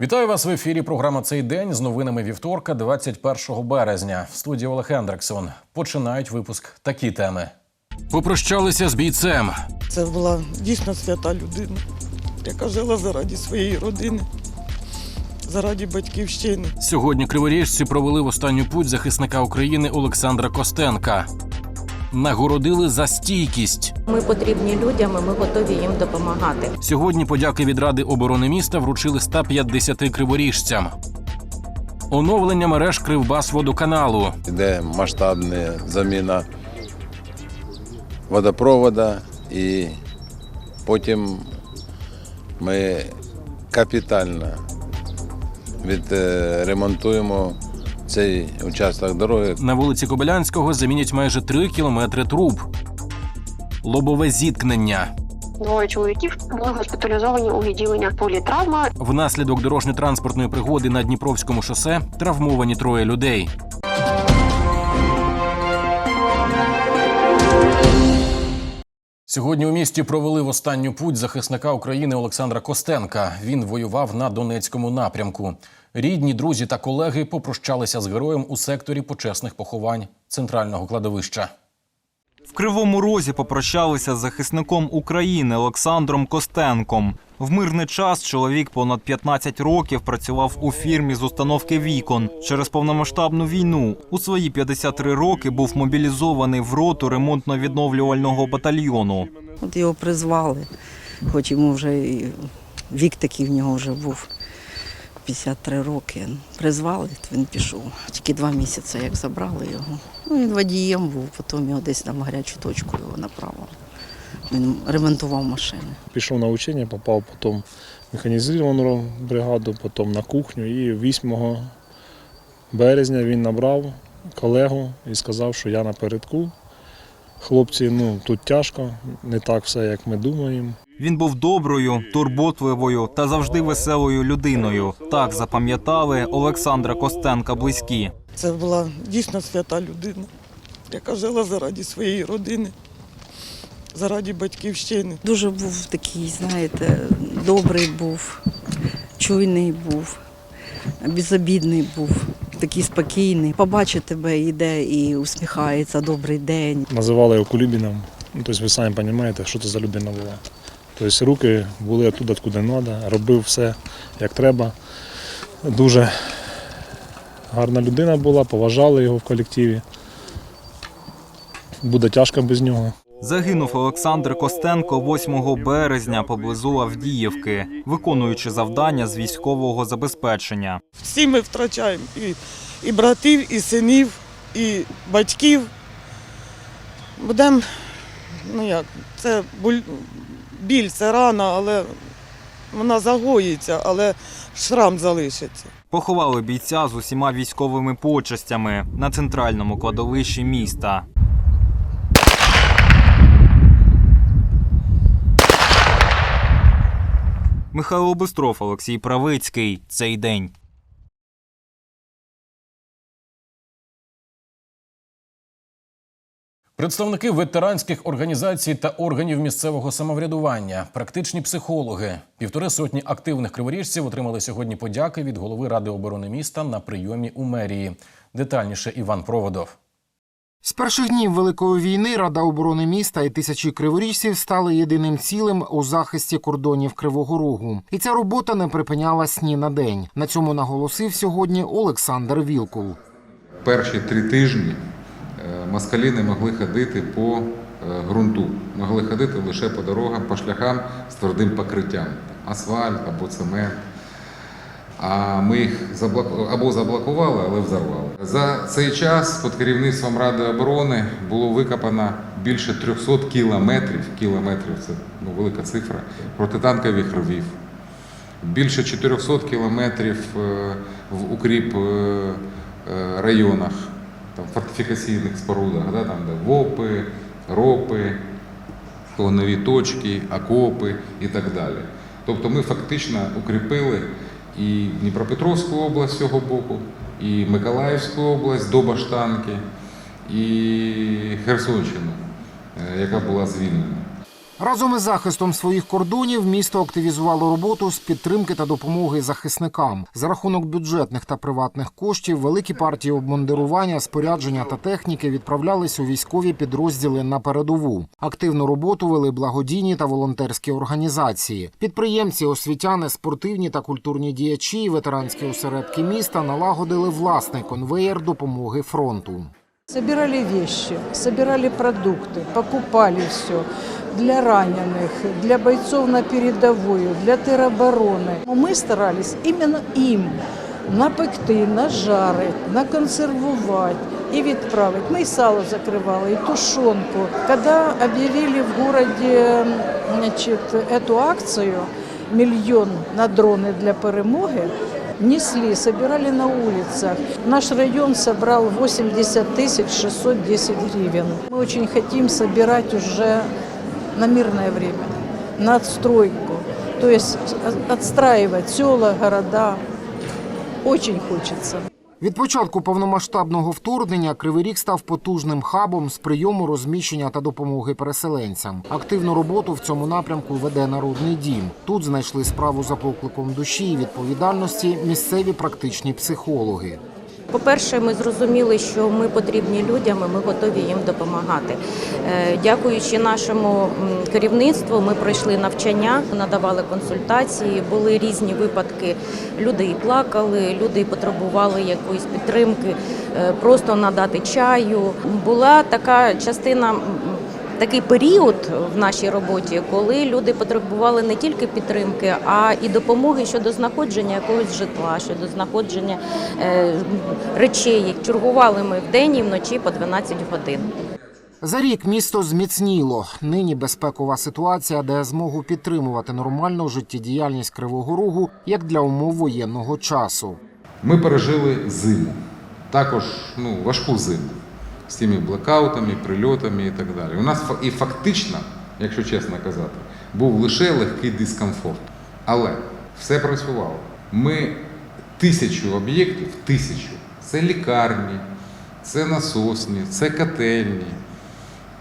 Вітаю вас в ефірі. Програма цей день з новинами вівторка, 21 березня. В студії Олег Ендрексон. Починають випуск такі теми. Попрощалися з бійцем. Це була дійсно свята людина, яка жила заради своєї родини, заради батьківщини. Сьогодні криворіжці провели в останню путь захисника України Олександра Костенка. Нагородили за стійкість. Ми потрібні людям, і ми готові їм допомагати. Сьогодні подяки від Ради оборони міста вручили 150 криворіжцям. Оновлення мереж Кривбасводоканалу. Йде масштабна заміна водопровода і потім ми капітально відремонтуємо цей участок дороги. На вулиці Кобилянського замінять майже 3 кілометри труб. Лобове зіткнення. Двоє чоловіків були госпіталізовані у відділення політравма. Внаслідок дорожньо-транспортної пригоди на Дніпровському шосе травмовані троє людей. Сьогодні у місті провели в останню путь захисника України Олександра Костенка. Він воював на Донецькому напрямку. Рідні, друзі та колеги попрощалися з героєм у секторі почесних поховань центрального кладовища. В Кривому Розі попрощалися з захисником України Олександром Костенком. В мирний час чоловік понад 15 років працював у фірмі з установки вікон. Через повномасштабну війну у свої 53 роки був мобілізований в роту ремонтно-відновлювального батальйону. От його призвали, хоч йому вже вік такий в нього вже був 53 роки. Призвали, він пішов. Тільки два місяці, як забрали його. Ну, він водієм був, потім його десь там гарячу точку його направили. Він ремонтував машини. Пішов на учення, попав потім в механізовану бригаду, потім на кухню. І 8 березня він набрав колегу і сказав, що я напередку. Хлопці, ну тут тяжко, не так все, як ми думаємо. Він був доброю, турботливою та завжди веселою людиною. Так запам'ятали Олександра Костенка близькі. Це була дійсно свята людина, яка жила заради своєї родини, заради батьківщини. Дуже був такий, знаєте, добрий був, чуйний був, безобідний був, такий спокійний. Побачить тебе, йде і усміхається, добрий день. Називали його Кулібіном. Ну, тобто ви самі розумієте, що це за людина була. Тобто руки були оттуда, откуди треба, робив все як треба. Дуже гарна людина була, поважали його в колективі. Буде тяжко без нього. Загинув Олександр Костенко 8 березня поблизу Авдіївки, виконуючи завдання з військового забезпечення. Всі ми втрачаємо і, і братів, і синів, і батьків. Будемо, ну як, це біль, це рана, але вона загоїться, але шрам залишиться. Поховали бійця з усіма військовими почестями на центральному кладовищі міста. Михайло Бистров, Олексій Правицький. Цей день. Представники ветеранських організацій та органів місцевого самоврядування, практичні психологи, півтори сотні активних криворіжців отримали сьогодні подяки від голови Ради оборони міста на прийомі у мерії. Детальніше Іван Проводов. З перших днів Великої війни Рада оборони міста і тисячі криворіжців стали єдиним цілим у захисті кордонів Кривого Рогу. І ця робота не припинялась ні на день. На цьому наголосив сьогодні Олександр Вілкул. перші три тижні е, москалі не могли ходити по е, ґрунту, могли ходити лише по дорогам, по шляхам з твердим покриттям, асфальт або цемент. А ми їх або заблокували, але взорвали. За цей час під керівництвом Ради оборони було викопано більше 300 кілометрів. Кілометрів це ну, велика цифра протитанкових ровів більше 400 кілометрів е, в укріп е, е, районах, там, фортифікаційних спорудах, да, там, де ВОПи, РОПи, нові точки, окопи і так далі. Тобто ми фактично укріпили і Дніпропетровську область з цього боку, і Миколаївську область до Баштанки, і Херсонщину, е, яка була звільнена. Разом із захистом своїх кордонів місто активізувало роботу з підтримки та допомоги захисникам. За рахунок бюджетних та приватних коштів великі партії обмундирування, спорядження та техніки відправлялись у військові підрозділи на передову. Активну роботу вели благодійні та волонтерські організації. Підприємці, освітяни, спортивні та культурні діячі і ветеранські осередки міста налагодили власний конвеєр допомоги фронту. Собирали вещи, собирали продукты, покупали все для раненых, для бойцов на передовую, для теробороны. Мы старались именно им напекти, нажарити, наконсервувати і відправити. Ми і сало закривали, і тушонку. Коли об'явили в городе значит, эту акцию «Мільйон на дрони для перемоги», несли, собирали на улицах. Наш район собрал 80 тысяч 610 гривен. Мы очень хотим собирать уже на мирное время, на отстройку. То есть от- отстраивать села, города. Очень хочется. Від початку повномасштабного вторгнення Кривий Ріг став потужним хабом з прийому, розміщення та допомоги переселенцям. Активну роботу в цьому напрямку веде народний дім. Тут знайшли справу за покликом душі і відповідальності місцеві практичні психологи. По-перше, ми зрозуміли, що ми потрібні людям, і ми готові їм допомагати. Е, Дякуючи нашому керівництву, ми пройшли навчання, надавали консультації. Були різні випадки. Люди і плакали, люди і потребували якоїсь підтримки, е, просто надати чаю. Була така частина. Такий період в нашій роботі, коли люди потребували не тільки підтримки, а і допомоги щодо знаходження якогось житла, щодо знаходження е, речей. Чергували ми вдень і вночі по 12 годин. За рік місто зміцніло. Нині безпекова ситуація дає змогу підтримувати нормальну життєдіяльність Кривого Рогу як для умов воєнного часу. Ми пережили зиму, також ну, важку зиму з тими блекаутами, прильотами і так далі. У нас і фактично, якщо чесно казати, був лише легкий дискомфорт. Але все працювало. Ми тисячу об'єктів, тисячу. Це лікарні, це насосні, це котельні,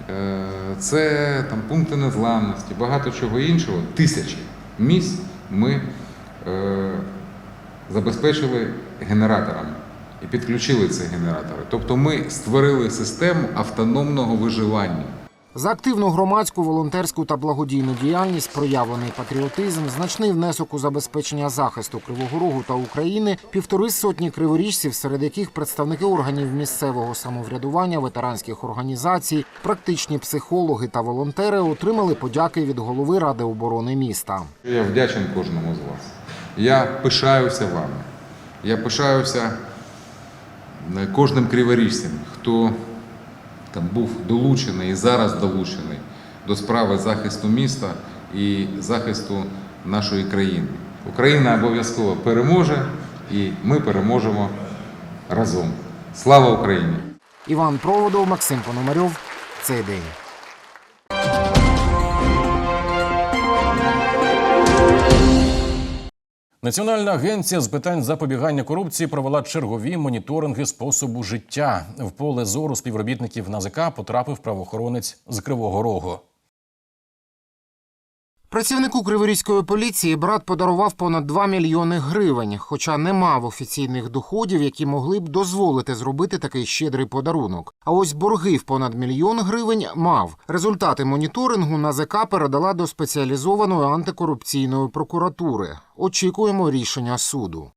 е, це там, пункти незламності, багато чого іншого. Тисячі місць ми е, забезпечили генераторами і підключили ці генератори. Тобто ми створили систему автономного виживання. За активну громадську, волонтерську та благодійну діяльність, проявлений патріотизм, значний внесок у забезпечення захисту Кривого Рогу та України, півтори сотні криворіжців, серед яких представники органів місцевого самоврядування, ветеранських організацій, практичні психологи та волонтери отримали подяки від голови ради оборони міста. Я вдячен кожному з вас. Я пишаюся вами. Я пишаюся кожним криворіжцем, хто там був долучений і зараз долучений до справи захисту міста і захисту нашої країни. Україна обов'язково переможе, і ми переможемо разом. Слава Україні! Іван Проводов, Максим Пономарьов. Цей день. Національна агенція з питань запобігання корупції провела чергові моніторинги способу життя. В поле зору співробітників НАЗК потрапив правоохоронець з Кривого Рогу. Працівнику Криворізької поліції брат подарував понад 2 мільйони гривень, хоча не мав офіційних доходів, які могли б дозволити зробити такий щедрий подарунок. А ось борги в понад мільйон гривень мав. Результати моніторингу НАЗК передала до спеціалізованої антикорупційної прокуратури. Очікуємо рішення суду.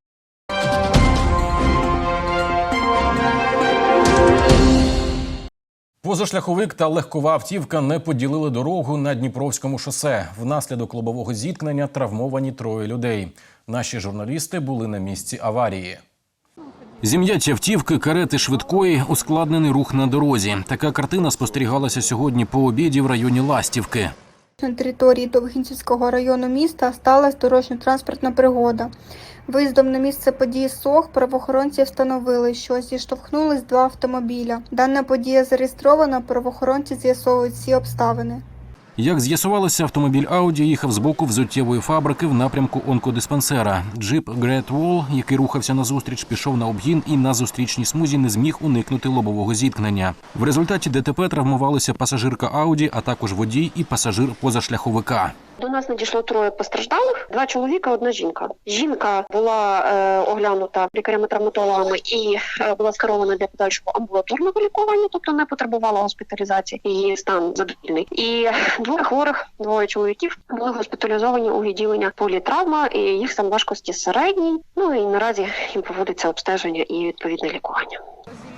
Позашляховик та легкова автівка не поділили дорогу на Дніпровському шосе. Внаслідок лобового зіткнення травмовані троє людей. Наші журналісти були на місці аварії. Зім'яті автівки, карети швидкої, ускладнений рух на дорозі. Така картина спостерігалася сьогодні по обіді в районі Ластівки. На території Довгінцівського району міста сталася дорожньо-транспортна пригода. Виїздом на місце події СОГ правоохоронці встановили, що зіштовхнулись два автомобіля. Дана подія зареєстрована, правоохоронці з'ясовують всі обставини. Як з'ясувалося, автомобіль Ауді їхав з боку взуттєвої фабрики в напрямку онкодиспансера. Джип Грет Вол, який рухався назустріч, пішов на обгін і на зустрічній смузі не зміг уникнути лобового зіткнення. В результаті ДТП травмувалися пасажирка Ауді, а також водій і пасажир позашляховика. До нас надійшло троє постраждалих: два чоловіка, одна жінка. Жінка була е, оглянута лікарями-травматологами і е, була скерована для подальшого амбулаторного лікування, тобто не потребувала госпіталізації. Її стан задовільний. І двоє хворих, двоє чоловіків були госпіталізовані у відділення політравма, і їх стан важкості середній. Ну і наразі їм проводиться обстеження і відповідне лікування.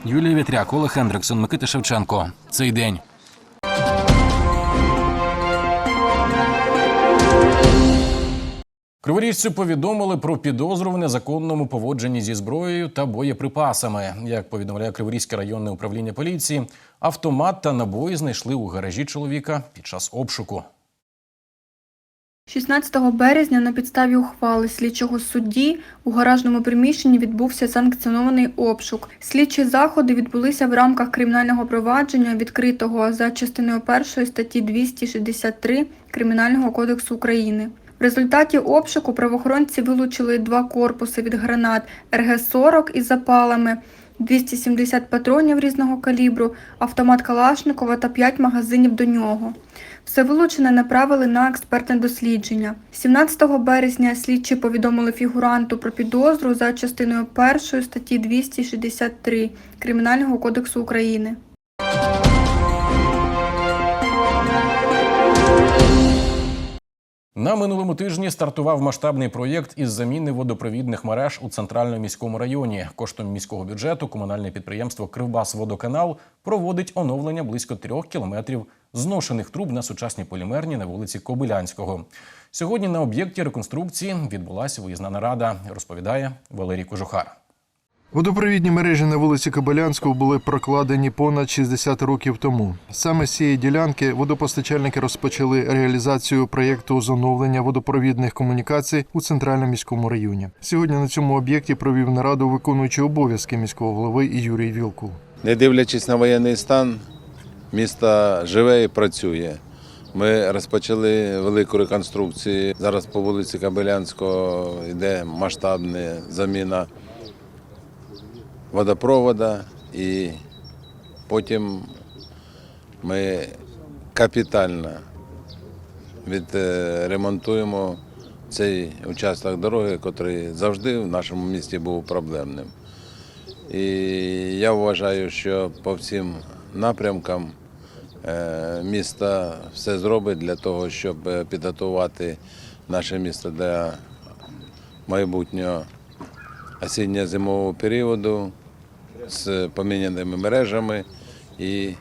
Юлія Вітряк, Олег Хендриксон, Микита Шевченко. Цей день. Криворіжцю повідомили про підозру в незаконному поводженні зі зброєю та боєприпасами. Як повідомляє Криворізьке районне управління поліції, автомат та набої знайшли у гаражі чоловіка під час обшуку. 16 березня на підставі ухвали слідчого судді у гаражному приміщенні відбувся санкціонований обшук. Слідчі заходи відбулися в рамках кримінального провадження, відкритого за частиною 1 статті 263 Кримінального кодексу України. В результаті обшуку правоохоронці вилучили два корпуси від гранат РГ-40 із запалами, 270 патронів різного калібру, автомат Калашникова та 5 магазинів до нього. Все вилучене направили на експертне дослідження. 17 березня слідчі повідомили фігуранту про підозру за частиною 1 статті 263 Кримінального кодексу України. На минулому тижні стартував масштабний проєкт із заміни водопровідних мереж у центральному міському районі. Коштом міського бюджету комунальне підприємство Кривбасводоканал проводить оновлення близько трьох кілометрів зношених труб на сучасній полімерні на вулиці Кобилянського. Сьогодні на об'єкті реконструкції відбулася виїзна нарада, розповідає Валерій Кожухар. Водопровідні мережі на вулиці Кобилянського були прокладені понад 60 років тому. Саме з цієї ділянки водопостачальники розпочали реалізацію проєкту з водопровідних комунікацій у центральному міському районі. Сьогодні на цьому об'єкті провів нараду виконуючий обов'язки міського голови Юрій Вілкул. Не дивлячись на воєнний стан, місто живе і працює. Ми розпочали велику реконструкцію. Зараз по вулиці Кабелянського йде масштабна заміна водопровода і потім ми капітально відремонтуємо цей участок дороги, який завжди в нашому місті був проблемним. І я вважаю, що по всім напрямкам е, місто все зробить для того, щоб е, підготувати наше місто для майбутнього осінньо-зимового періоду з поміняними мережами і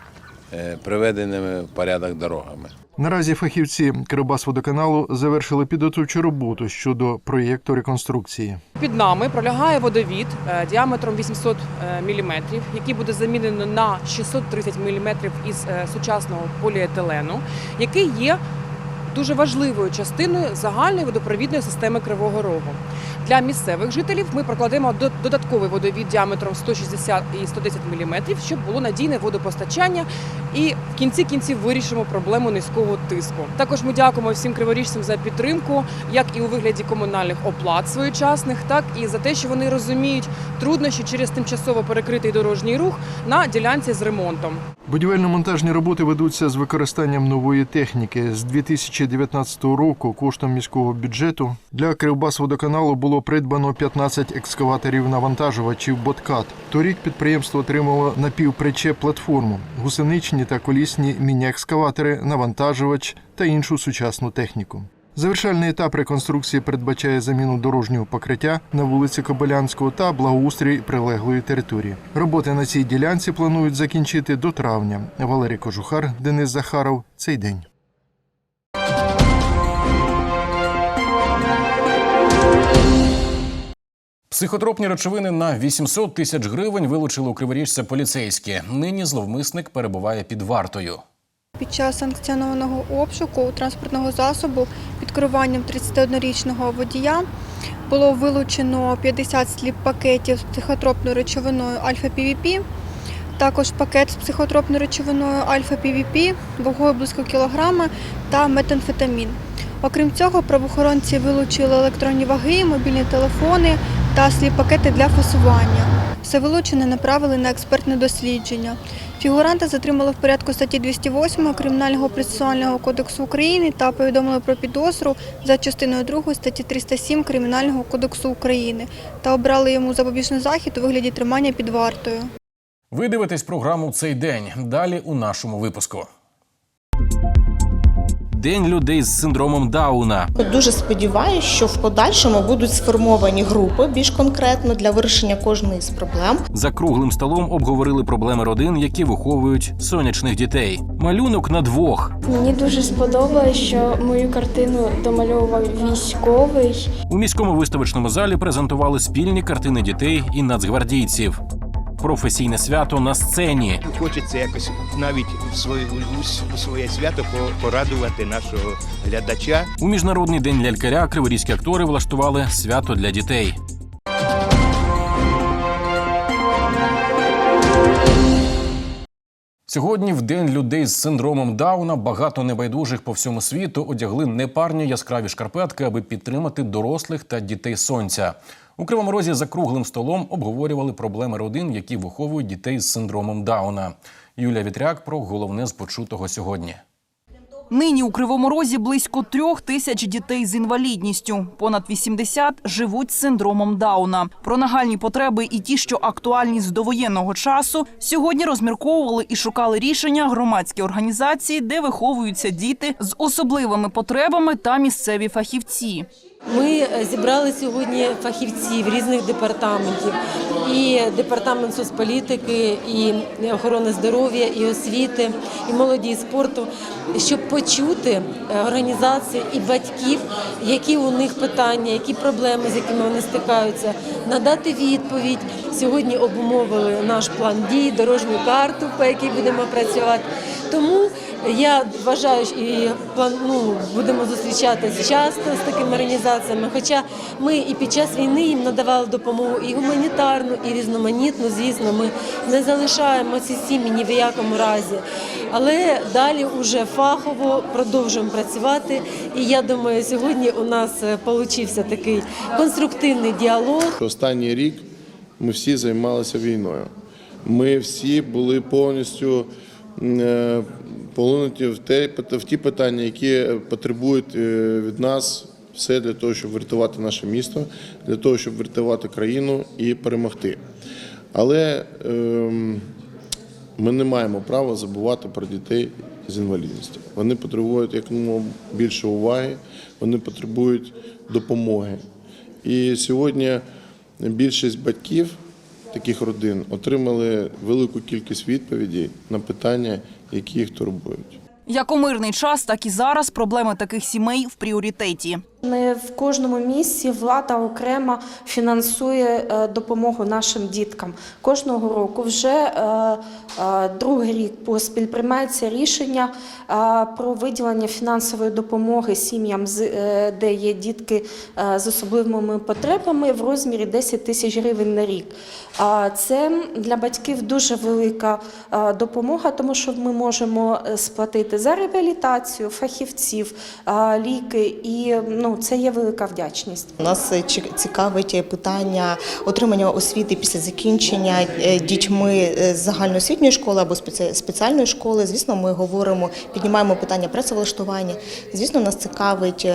е, приведеними в порядок дорогами. Наразі фахівці Кирибасводоканалу завершили підготовчу роботу щодо проєкту реконструкції. Під нами пролягає водовід е, діаметром 800 мм, який буде замінено на 630 мм із е, сучасного поліетилену, який є дуже важливою частиною загальної водопровідної системи Кривого Рогу. Для місцевих жителів ми прокладемо до- додатковий водовід діаметром 160 і 110 мм, щоб було надійне водопостачання і в кінці кінців вирішимо проблему низького тиску. Також ми дякуємо всім криворіжцям за підтримку, як і у вигляді комунальних оплат своєчасних, так і за те, що вони розуміють труднощі через тимчасово перекритий дорожній рух на ділянці з ремонтом. Будівельно-монтажні роботи ведуться з використанням нової техніки. З 2019 року коштом міського бюджету для Кривбасводоканалу було придбано 15 екскаваторів-навантажувачів «Боткат». Торік підприємство отримало напівпричеп платформу, гусеничні та колісні міні-екскаватори, навантажувач та іншу сучасну техніку. Завершальний етап реконструкції передбачає заміну дорожнього покриття на вулиці Кобилянського та благоустрій прилеглої території. Роботи на цій ділянці планують закінчити до травня. Валерій Кожухар, Денис Захаров. Цей день. Психотропні речовини на 800 тисяч гривень вилучили у Криворіжця поліцейські. Нині зловмисник перебуває під вартою. Під час санкціонованого обшуку транспортного засобу під керуванням 31-річного водія було вилучено 50 сліп пакетів з психотропною речовиною альфа-півіпі, також пакет з психотропною речовиною альфа-ПВП, вагою близько кілограма та метамфетамін. Окрім цього, правоохоронці вилучили електронні ваги, мобільні телефони та сліп-пакети для фасування. Все вилучене направили на експертне дослідження. Фігуранта затримали в порядку статті 208 Кримінального процесуального кодексу України та повідомили про підозру за частиною 2 статті 307 Кримінального кодексу України та обрали йому запобіжний захід у вигляді тримання під вартою. Ви дивитесь програму цей день. Далі у нашому випуску. День людей з синдромом Дауна. Дуже сподіваюся, що в подальшому будуть сформовані групи більш конкретно для вирішення кожної з проблем. За круглим столом обговорили проблеми родин, які виховують сонячних дітей. Малюнок на двох. Мені дуже сподобалось, що мою картину домальовував військовий. У міському виставочному залі презентували спільні картини дітей і нацгвардійців. Професійне свято на сцені. Хочеться якось навіть в своє, у своє свято по- порадувати нашого глядача. У міжнародний день лялькаря криворізькі актори влаштували свято для дітей. Сьогодні, в день людей з синдромом Дауна, багато небайдужих по всьому світу одягли непарні яскраві шкарпетки, аби підтримати дорослих та дітей сонця. У Кривому Розі за круглим столом обговорювали проблеми родин, які виховують дітей з синдромом Дауна. Юлія Вітряк про головне з почутого сьогодні. Нині у Кривому Розі близько трьох тисяч дітей з інвалідністю. Понад 80 живуть з синдромом Дауна. Про нагальні потреби і ті, що актуальні з довоєнного часу, сьогодні розмірковували і шукали рішення громадські організації, де виховуються діти з особливими потребами та місцеві фахівці. Ми е, зібрали сьогодні фахівців різних департаментів, і департамент соцполітики, і охорони здоров'я, і освіти, і молоді і спорту, щоб почути е, організації і батьків, які у них питання, які проблеми, з якими вони стикаються, надати відповідь. Сьогодні обумовили наш план дій, дорожню карту, по якій будемо працювати. Тому я вважаю, і ну, будемо зустрічатися часто з такими організаціями. Хоча ми і під час війни їм надавали допомогу і гуманітарну, і різноманітну. Звісно, ми не залишаємо ці сім'ї ні в якому разі. Але далі вже фахово продовжуємо працювати. І я думаю, сьогодні у нас вийшов такий конструктивний діалог. Останній рік ми всі займалися війною. Ми всі були повністю полинуті в, те, в ті питання, які потребують е, від нас все для того, щоб врятувати наше місто, для того, щоб врятувати країну і перемогти. Але ем, ми не маємо права забувати про дітей з інвалідністю. Вони потребують якомога більше уваги, вони потребують допомоги. І сьогодні більшість батьків таких родин отримали велику кількість відповідей на питання, які їх турбують. Як у мирний час, так і зараз проблеми таких сімей в пріоритеті. Не в кожному місці влада окремо фінансує е, допомогу нашим діткам. Кожного року вже е, е, другий рік поспіль приймається рішення про виділення фінансової допомоги сім'ям, де є дітки з особливими потребами в розмірі 10 тисяч гривень на рік. Це для батьків дуже велика допомога, тому що ми можемо сплатити за реабілітацію фахівців, ліки і ну, це є велика вдячність. Нас е, цікавить е, питання отримання освіти після закінчення е, дітьми з загальноосвітньої школи або спеці- спеціальної школи. Звісно, ми говоримо, піднімаємо питання працевлаштування. Звісно, нас цікавить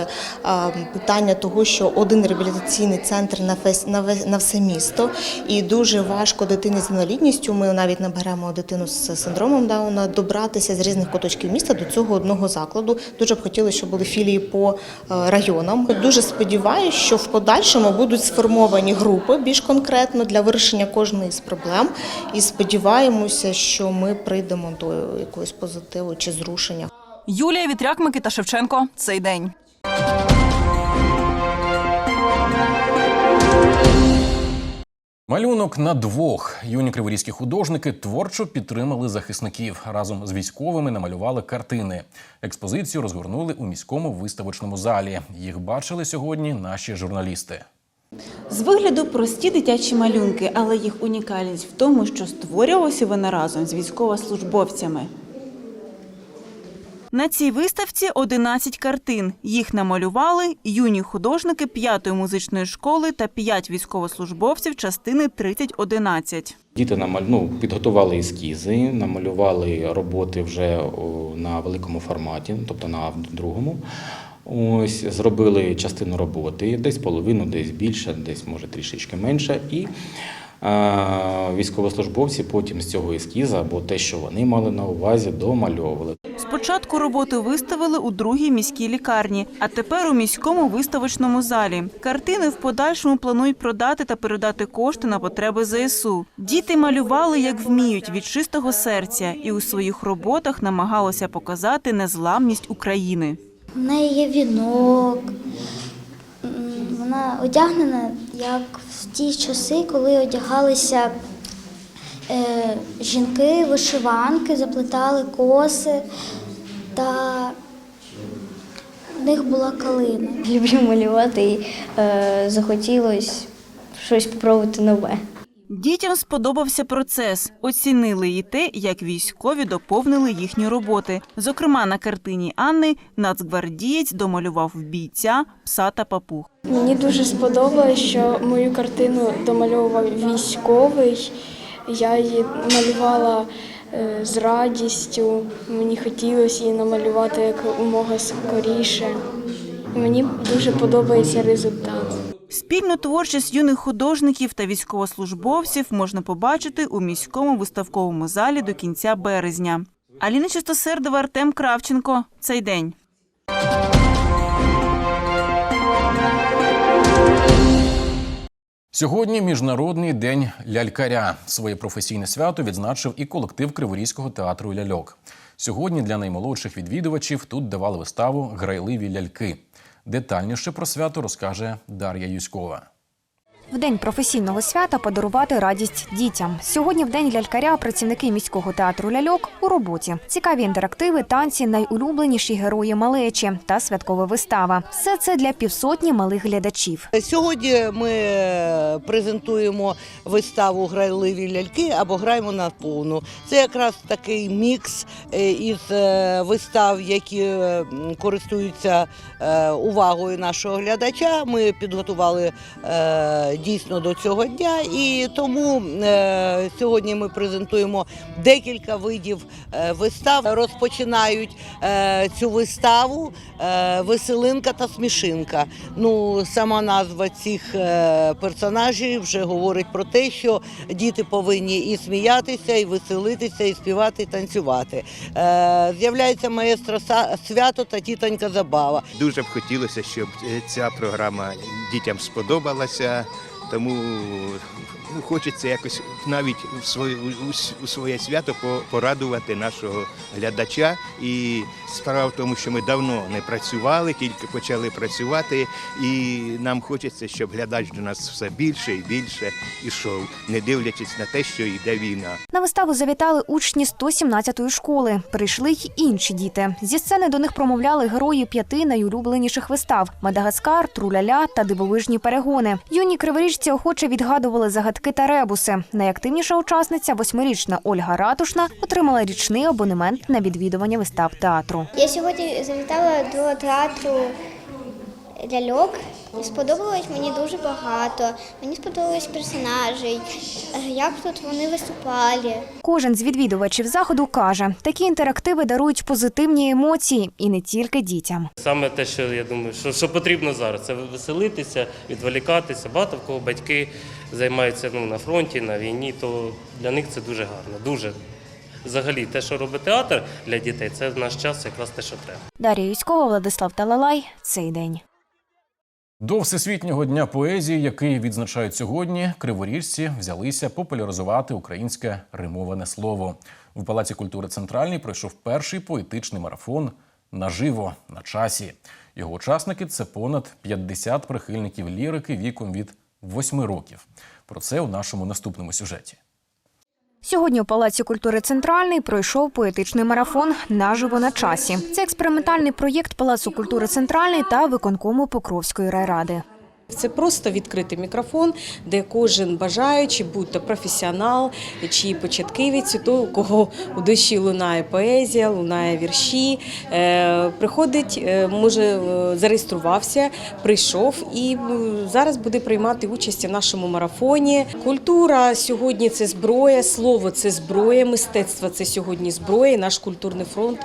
питання того, що один реабілітаційний центр на весь на все місто, і дуже важко дитині з інвалідністю. Ми навіть наберемо дитину з синдромом Дауна добратися з різних куточків міста до цього одного закладу. Дуже б хотілося, щоб були філії по е, районам. Дуже сподіваюся, що в подальшому будуть сформовані групи більш конкретно для вирішення кожної з проблем. І сподіваємося, що ми прийдемо до якогось позитиву чи зрушення. Юлія Вітряк, Микита Шевченко. Цей день. Малюнок на двох юні криворізькі художники творчо підтримали захисників. Разом з військовими намалювали картини. Експозицію розгорнули у міському виставочному залі. Їх бачили сьогодні наші журналісти. З вигляду прості дитячі малюнки, але їх унікальність в тому, що створювалися вони разом з військовослужбовцями. На цій виставці 11 картин. Їх намалювали юні художники 5-ї музичної школи та 5 військовослужбовців частини 3011. Діти ну, підготували ескізи, намалювали роботи вже на великому форматі, тобто на другому. Ось зробили частину роботи, десь половину, десь більше, десь може трішечки менше. І військовослужбовці потім з цього ескіза або те, що вони мали на увазі, домальовували. Спочатку роботи виставили у другій міській лікарні, а тепер у міському виставочному залі. Картини в подальшому планують продати та передати кошти на потреби ЗСУ. Діти малювали як вміють від чистого серця, і у своїх роботах намагалися показати незламність України. У неї є вінок. Вона одягнена як в ті часи, коли одягалися е, жінки, вишиванки, заплетали коси та в них була калина. Люблю малювати і е, захотілося щось спробувати нове. Дітям сподобався процес. Оцінили і те, як військові доповнили їхні роботи. Зокрема, на картині Анни нацгвардієць домалював бійця, пса та папуг. Мені дуже сподобалось, що мою картину домальовував військовий. Я її малювала е, з радістю. Мені хотілося її намалювати як умога скоріше. Мені дуже подобається результат. Спільну творчість юних художників та військовослужбовців можна побачити у міському виставковому залі до кінця березня. Аліна Чистосердова, Артем Кравченко. Цей день. Сьогодні міжнародний день лялькаря. Своє професійне свято відзначив і колектив Криворізького театру ляльок. Сьогодні для наймолодших відвідувачів тут давали виставу Грайливі ляльки. Детальніше про свято розкаже Дар'я Юськова. В день професійного свята подарувати радість дітям. Сьогодні в день лялькаря працівники міського театру ляльок у роботі. Цікаві інтерактиви, танці, найулюбленіші герої малечі та святкова вистава. Все це для півсотні малих глядачів. Сьогодні ми презентуємо виставу Грайливі ляльки або граємо на повну. Це якраз такий мікс е, із е, вистав, які е, користуються увагою нашого глядача. Ми підготували дійсно до цього дня, і тому е, сьогодні ми презентуємо декілька видів е, вистав. Розпочинають е, цю виставу веселинка та смішинка. Ну, сама назва цих персонажів вже говорить про те, що діти повинні і сміятися, і веселитися, і співати, і танцювати. З'являється маестро свято та тітонька забава. Дуже б хотілося, щоб ця програма дітям сподобалася. Тому хочеться якось навіть у своє, у своє свято по- порадувати нашого глядача. І справа в тому, що ми давно не працювали, тільки почали працювати, і нам хочеться, щоб глядач до нас все більше і більше ішов, не дивлячись на те, що йде війна. На виставу завітали учні 117-ї школи. Прийшли й інші діти. Зі сцени до них промовляли герої п'яти найулюбленіших вистав: Мадагаскар, Труляля та дивовижні перегони. Юні криворіжці охоче відгадували загадки та ребуси. Найактивніша учасниця, восьмирічна Ольга Ратушна, отримала річний абонемент на відвідування вистав театру. Я сьогодні завітала до театру ляльок. Сподобалось мені дуже багато. Мені сподобались персонажі, як тут вони виступали. Кожен з відвідувачів заходу каже, такі інтерактиви дарують позитивні емоції і не тільки дітям. Саме те, що я думаю, що, що потрібно зараз, це веселитися, відволікатися. Багато в кого батьки займаються ну, на фронті, на війні, то для них це дуже гарно. Дуже. Взагалі, те, що робить театр для дітей, це в наш час якраз те, що треба. Дар'я Юськова, Владислав Талалай. Цей день. До Всесвітнього дня поезії, який відзначають сьогодні, криворіжці взялися популяризувати українське римоване слово. В Палаці культури Центральний пройшов перший поетичний марафон наживо на часі. Його учасники це понад 50 прихильників лірики віком від 8 років. Про це у нашому наступному сюжеті. Сьогодні у Палаці культури Центральний пройшов поетичний марафон Наживо на часі. Це експериментальний проєкт Палацу культури Центральний та виконкому Покровської райради. Це просто відкритий мікрофон, де кожен бажаючий, будь то професіонал чи початківець, то у кого у душі лунає поезія, лунає вірші, е, приходить, е, може е, зареєструвався, прийшов і зараз буде приймати участь у нашому марафоні. Культура сьогодні це зброя, слово це зброя, мистецтво це сьогодні зброя. Наш культурний фронт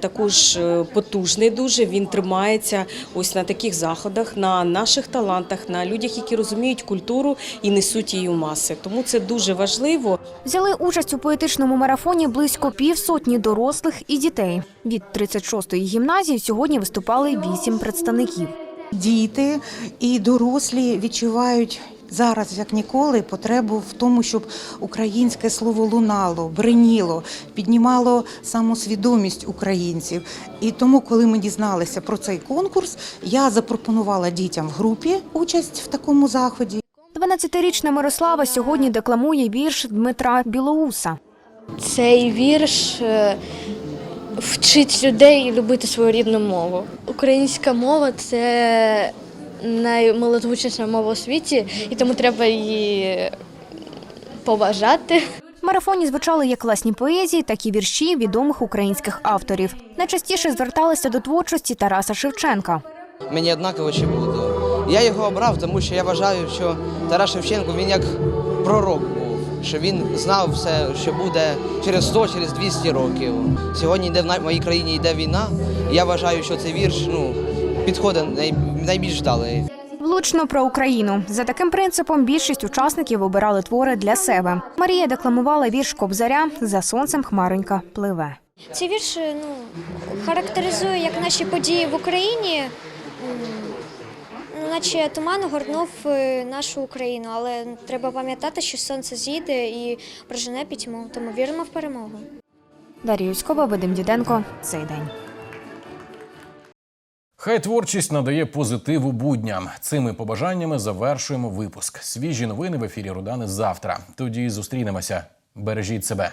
також потужний. Дуже він тримається ось на таких заходах, на наших талантах, на людях, які розуміють культуру і несуть її у маси. Тому це дуже важливо. Взяли участь у поетичному марафоні близько півсотні дорослих і дітей. Від 36-ї гімназії сьогодні виступали вісім представників. Діти і дорослі відчувають зараз, як ніколи, потребу в тому, щоб українське слово лунало, бриніло, піднімало самосвідомість українців. І тому, коли ми дізналися про цей конкурс, я запропонувала дітям в групі участь в такому заході. 12-річна Мирослава сьогодні декламує вірш Дмитра Білоуса. Цей вірш е, вчить людей любити свою рідну мову. Українська мова це наймалозвучніша мова у світі, і тому треба її поважати. В марафоні звучали як класні поезії, так і вірші відомих українських авторів. Найчастіше зверталися до творчості Тараса Шевченка. Мені однаково чи буде. Я його обрав, тому що я вважаю, що Тарас Шевченко він як пророк був, що він знав все, що буде через 100, через 200 років. Сьогодні йде в на- моїй країні йде війна. і Я вважаю, що цей вірш ну, підходить най, найбільш далі. Влучно про Україну. За таким принципом більшість учасників обирали твори для себе. Марія декламувала вірш Кобзаря За сонцем хмаронька пливе. Цей вірш ну, характеризує як наші події в Україні, наче туман огорнув е, нашу Україну, але треба пам'ятати, що сонце зійде і прожене пітьму, тому віримо в перемогу. Дар'я Юськова, Вадим Діденко. Цей день. Хай творчість надає позитиву будням. Цими побажаннями завершуємо випуск. Свіжі новини в ефірі Рудани завтра. Тоді зустрінемося. Бережіть себе.